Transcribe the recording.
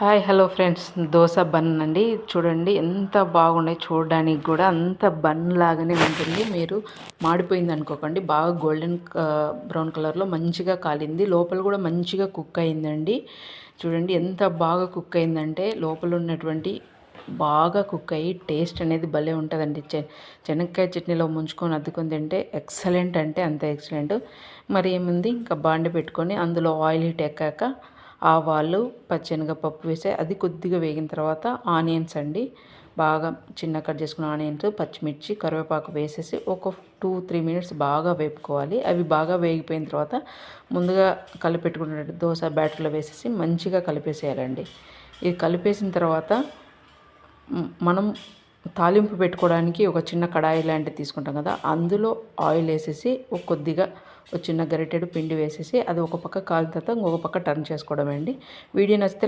Hi hello friends. Dosa bun అండి. చూడండి ఎంత బాగున్నాయి చూడడానికి కూడా. అంత బన్ లాగానే ఉంటుంది. మీరు మాడిపోయింది అనుకోకండి. బాగా గోల్డెన్ బ్రౌన్ కలర్లో మంచిగా కాలింది. లోపల కూడా మంచిగా కుక్ అయిందండి. చూడండి ఎంత బాగా కుక్ అయిందంటే లోపల ఉన్నటువంటి బాగా కుక్ అయ్యి టేస్ట్ అనేది భలే ఉంటుందండి. చె శనక్కాయ చట్నీలో ముంచుకొని అద్దుకొని తింటే ఎక్సలెంట్ అంటే అంత ఎక్సలెంట్. మరి ఏముంది? ఇంకా బాండి పెట్టుకొని అందులో ఆయిల్ హీట్ ఎక్కాక ఆవాలు పచ్చెనగపప్పు వేసి అది కొద్దిగా వేగిన తర్వాత ఆనియన్స్ అండి. బాగా చిన్న కట్ చేసుకున్న ఆనియన్స్ పచ్చిమిర్చి కరివేపాకు వేసేసి ఒక టూ త్రీ మినిట్స్ బాగా వేపుకోవాలి. అవి బాగా వేగిపోయిన తర్వాత ముందుగా కలిపెట్టుకున్న దోశ బ్యాటర్లో వేసేసి మంచిగా కలిపేసేయాలండి. ఇది కలిపేసిన తర్వాత మనం తాలింపు పెట్టుకోవడానికి ఒక చిన్న కడాయి లాంటిది తీసుకుంటాం కదా అందులో ఆయిల్ వేసేసి ఒక కొద్దిగా ఒక చిన్న గరిటెడు పిండి వేసేసి అది ఒక పక్క కాలిన తర్వాత ఇంకొక పక్క టర్న్ చేసుకోవడం అండి. వీడియో నచ్చితే